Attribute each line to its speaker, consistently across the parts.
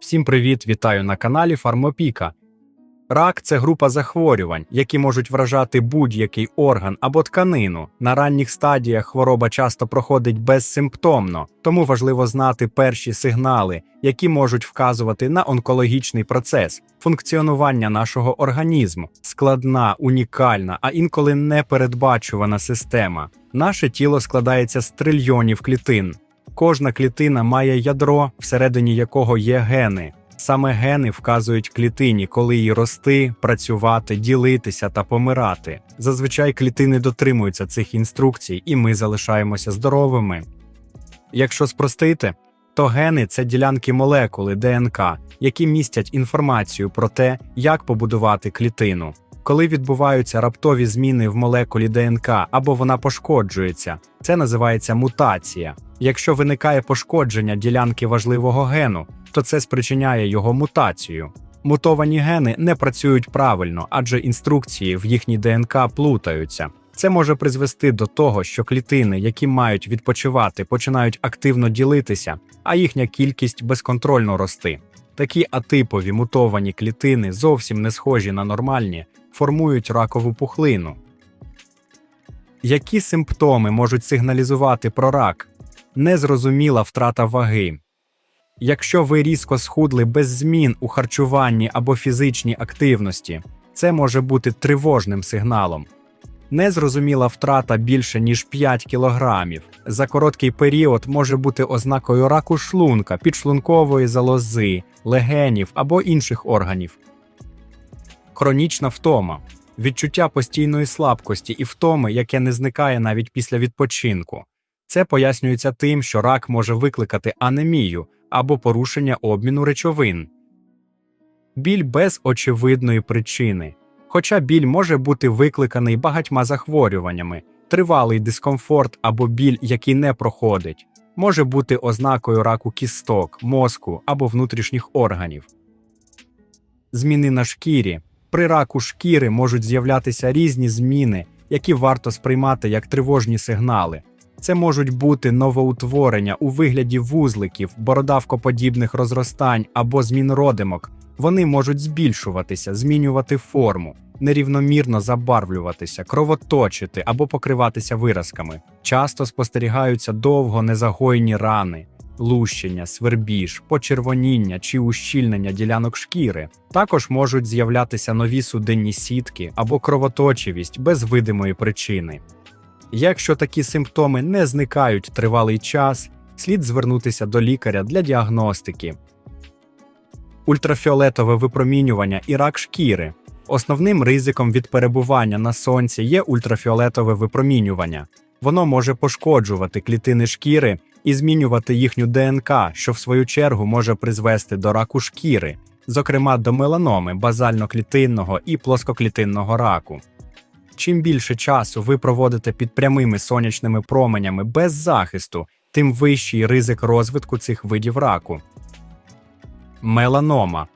Speaker 1: Всім привіт, вітаю на каналі Фармопіка. Рак це група захворювань, які можуть вражати будь-який орган або тканину. На ранніх стадіях хвороба часто проходить безсимптомно, тому важливо знати перші сигнали, які можуть вказувати на онкологічний процес, функціонування нашого організму, складна, унікальна, а інколи непередбачувана система. Наше тіло складається з трильйонів клітин. Кожна клітина має ядро, всередині якого є гени. Саме гени вказують клітині, коли їй рости, працювати, ділитися та помирати. Зазвичай клітини дотримуються цих інструкцій, і ми залишаємося здоровими. Якщо спростити, то гени це ділянки молекули ДНК, які містять інформацію про те, як побудувати клітину. Коли відбуваються раптові зміни в молекулі ДНК або вона пошкоджується, це називається мутація. Якщо виникає пошкодження ділянки важливого гену, то це спричиняє його мутацію. Мутовані гени не працюють правильно, адже інструкції в їхній ДНК плутаються. Це може призвести до того, що клітини, які мають відпочивати, починають активно ділитися, а їхня кількість безконтрольно рости. Такі атипові мутовані клітини, зовсім не схожі на нормальні, формують ракову пухлину. Які симптоми можуть сигналізувати про рак? Незрозуміла втрата ваги. Якщо ви різко схудли без змін у харчуванні або фізичній активності, це може бути тривожним сигналом. Незрозуміла втрата більше ніж 5 кілограмів за короткий період може бути ознакою раку шлунка, підшлункової залози, легенів або інших органів. Хронічна втома відчуття постійної слабкості і втоми, яке не зникає навіть після відпочинку. Це пояснюється тим, що рак може викликати анемію або порушення обміну речовин. Біль без очевидної причини. Хоча біль може бути викликаний багатьма захворюваннями, тривалий дискомфорт або біль, який не проходить, може бути ознакою раку кісток, мозку або внутрішніх органів. Зміни на шкірі. При раку шкіри можуть з'являтися різні зміни, які варто сприймати як тривожні сигнали. Це можуть бути новоутворення у вигляді вузликів, бородавкоподібних розростань або змін родимок. Вони можуть збільшуватися, змінювати форму, нерівномірно забарвлюватися, кровоточити або покриватися виразками. Часто спостерігаються довго незагойні рани, лущення, свербіж, почервоніння чи ущільнення ділянок шкіри. Також можуть з'являтися нові судинні сітки або кровоточивість без видимої причини. Якщо такі симптоми не зникають тривалий час, слід звернутися до лікаря для діагностики. Ультрафіолетове випромінювання і рак шкіри. Основним ризиком від перебування на сонці є ультрафіолетове випромінювання. Воно може пошкоджувати клітини шкіри і змінювати їхню ДНК, що в свою чергу може призвести до раку шкіри, зокрема до меланоми базально-клітинного і плоскоклітинного раку. Чим більше часу ви проводите під прямими сонячними променями без захисту, тим вищий ризик розвитку цих видів раку. Меланома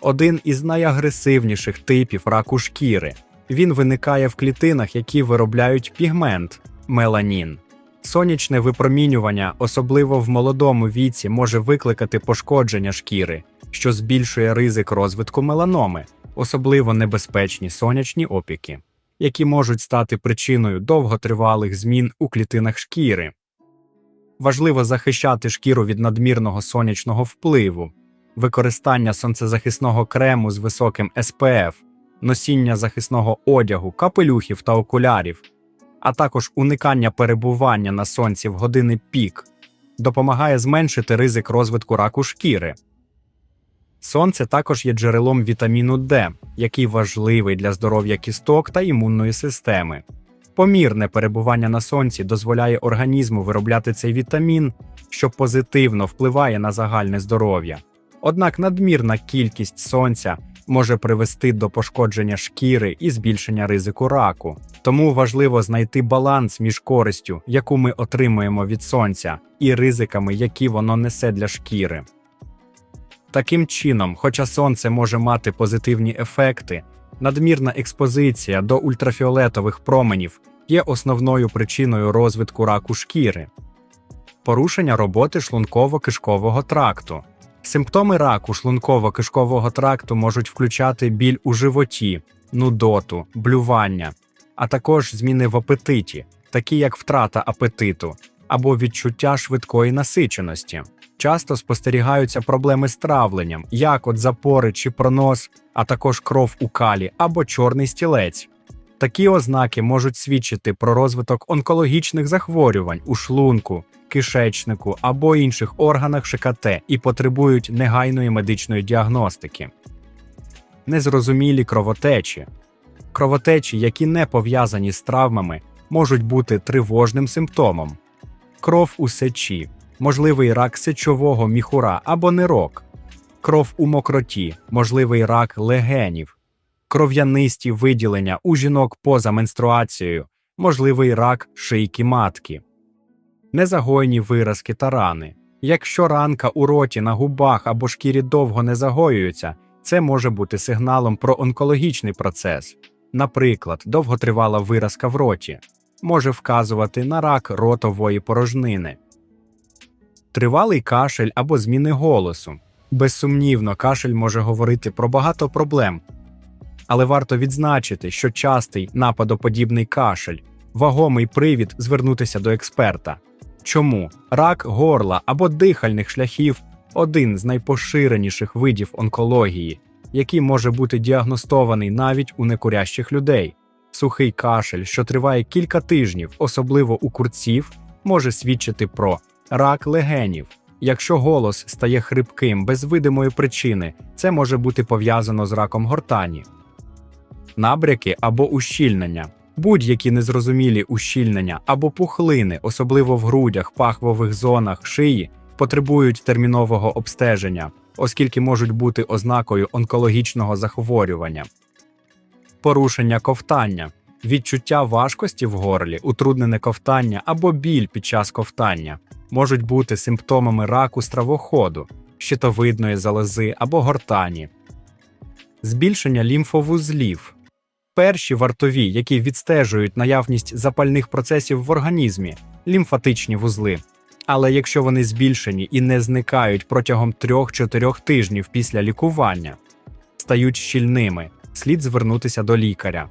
Speaker 1: один із найагресивніших типів раку шкіри. Він виникає в клітинах, які виробляють пігмент меланін. Сонячне випромінювання, особливо в молодому віці, може викликати пошкодження шкіри, що збільшує ризик розвитку меланоми, особливо небезпечні сонячні опіки, які можуть стати причиною довготривалих змін у клітинах шкіри. Важливо захищати шкіру від надмірного сонячного впливу, використання сонцезахисного крему з високим SPF, носіння захисного одягу, капелюхів та окулярів, а також уникання перебування на сонці в години пік допомагає зменшити ризик розвитку раку шкіри. Сонце також є джерелом вітаміну Д, який важливий для здоров'я кісток та імунної системи. Помірне перебування на сонці дозволяє організму виробляти цей вітамін, що позитивно впливає на загальне здоров'я. Однак надмірна кількість сонця може привести до пошкодження шкіри і збільшення ризику раку. Тому важливо знайти баланс між користю, яку ми отримуємо від сонця, і ризиками, які воно несе для шкіри. Таким чином, хоча сонце може мати позитивні ефекти, надмірна експозиція до ультрафіолетових променів є основною причиною розвитку раку шкіри, порушення роботи шлунково-кишкового тракту. Симптоми раку шлунково-кишкового тракту можуть включати біль у животі, нудоту, блювання, а також зміни в апетиті, такі як втрата апетиту або відчуття швидкої насиченості. Часто спостерігаються проблеми з травленням, як от запори чи пронос, а також кров у калі або чорний стілець. Такі ознаки можуть свідчити про розвиток онкологічних захворювань у шлунку, кишечнику або інших органах ШКТ і потребують негайної медичної діагностики. Незрозумілі кровотечі. Кровотечі, які не пов'язані з травмами, можуть бути тривожним симптомом. Кров у сечі, можливий рак сечового міхура або нирок, кров у мокроті, можливий рак легенів, кров'янисті виділення у жінок поза менструацією, можливий рак шийки матки, незагоєні виразки та рани. Якщо ранка у роті, на губах або шкірі довго не загоюється, це може бути сигналом про онкологічний процес. Наприклад, довготривала виразка в роті може вказувати на рак ротової порожнини. Тривалий кашель або зміни голосу. Безсумнівно, кашель може говорити про багато проблем, але варто відзначити, що частий нападоподібний кашель вагомий привід звернутися до експерта. Чому рак горла або дихальних шляхів один з найпоширеніших видів онкології, який може бути діагностований навіть у некурящих людей. Сухий кашель, що триває кілька тижнів, особливо у курців, може свідчити про рак легенів. Якщо голос стає хрипким без видимої причини, це може бути пов'язано з раком гортані. Набряки або ущільнення. Будь-які незрозумілі ущільнення або пухлини, особливо в грудях, пахвових зонах, шиї, потребують термінового обстеження, оскільки можуть бути ознакою онкологічного захворювання. Порушення ковтання, відчуття важкості в горлі, утруднене ковтання або біль під час ковтання можуть бути симптомами раку стравоходу, щитовидної залози або гортані, збільшення лімфовузлів. Перші вартові, які відстежують наявність запальних процесів в організмі, лімфатичні вузли. Але якщо вони збільшені і не зникають протягом 3-4 тижнів після лікування, стають щільними, слід звернутися до лікаря.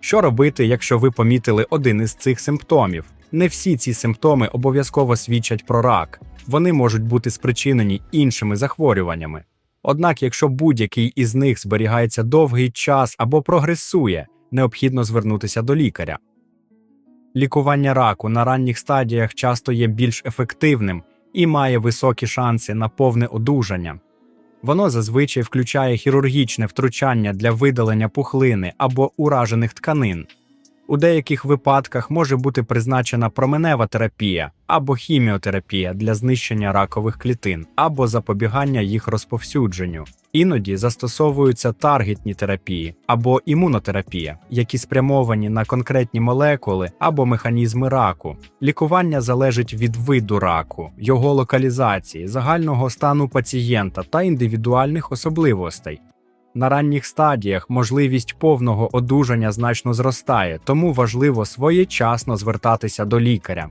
Speaker 1: Що робити, якщо ви помітили один із цих симптомів? Не всі ці симптоми обов'язково свідчать про рак, вони можуть бути спричинені іншими захворюваннями. Однак, якщо будь-який із них зберігається довгий час або прогресує, необхідно звернутися до лікаря. Лікування раку на ранніх стадіях часто є більш ефективним і має високі шанси на повне одужання. Воно зазвичай включає хірургічне втручання для видалення пухлини або уражених тканин. У деяких випадках може бути призначена променева терапія або хіміотерапія для знищення ракових клітин або запобігання їх розповсюдженню. Іноді застосовуються таргетні терапії або імунотерапія, які спрямовані на конкретні молекули або механізми раку. Лікування залежить від виду раку, його локалізації, загального стану пацієнта та індивідуальних особливостей. На ранніх стадіях можливість повного одужання значно зростає, тому важливо своєчасно звертатися до лікаря.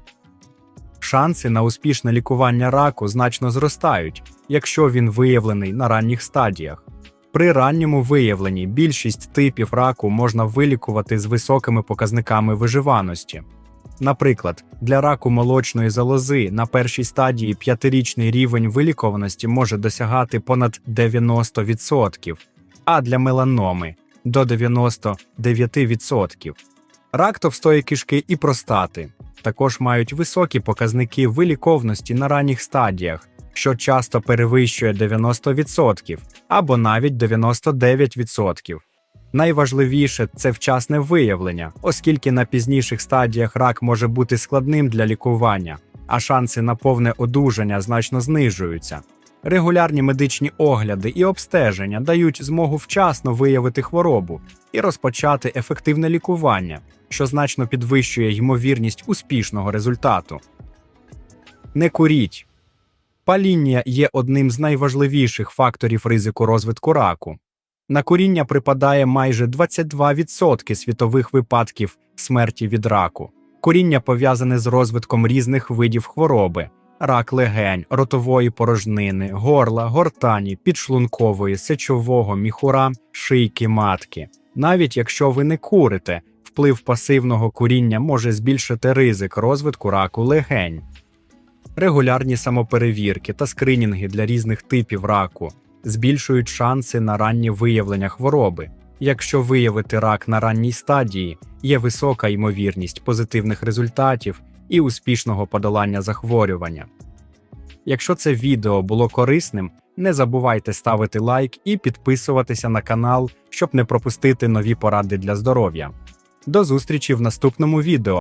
Speaker 1: Шанси на успішне лікування раку значно зростають, якщо він виявлений на ранніх стадіях. При ранньому виявленні більшість типів раку можна вилікувати з високими показниками виживаності. Наприклад, для раку молочної залози на першій стадії п'ятирічний рівень вилікованості може досягати понад 90%, а для меланоми до 99%. Рак товстої кишки і простати також мають високі показники виліковності на ранніх стадіях, що часто перевищує 90% або навіть 99%. Найважливіше це вчасне виявлення, оскільки на пізніших стадіях рак може бути складним для лікування, а шанси на повне одужання значно знижуються. Регулярні медичні огляди і обстеження дають змогу вчасно виявити хворобу і розпочати ефективне лікування, що значно підвищує ймовірність успішного результату. Не куріть. Паління є одним з найважливіших факторів ризику розвитку раку. На куріння припадає майже 22% світових випадків смерті від раку. Куріння пов'язане з розвитком різних видів хвороби, рак легень, ротової порожнини, горла, гортані, підшлункової, сечового міхура, шийки матки. Навіть якщо ви не курите, вплив пасивного куріння може збільшити ризик розвитку раку легень. Регулярні самоперевірки та скринінги для різних типів раку збільшують шанси на раннє виявлення хвороби. Якщо виявити рак на ранній стадії, є висока ймовірність позитивних результатів і успішного подолання захворювання. Якщо це відео було корисним, не забувайте ставити лайк і підписуватися на канал, щоб не пропустити нові поради для здоров'я. До зустрічі в наступному відео.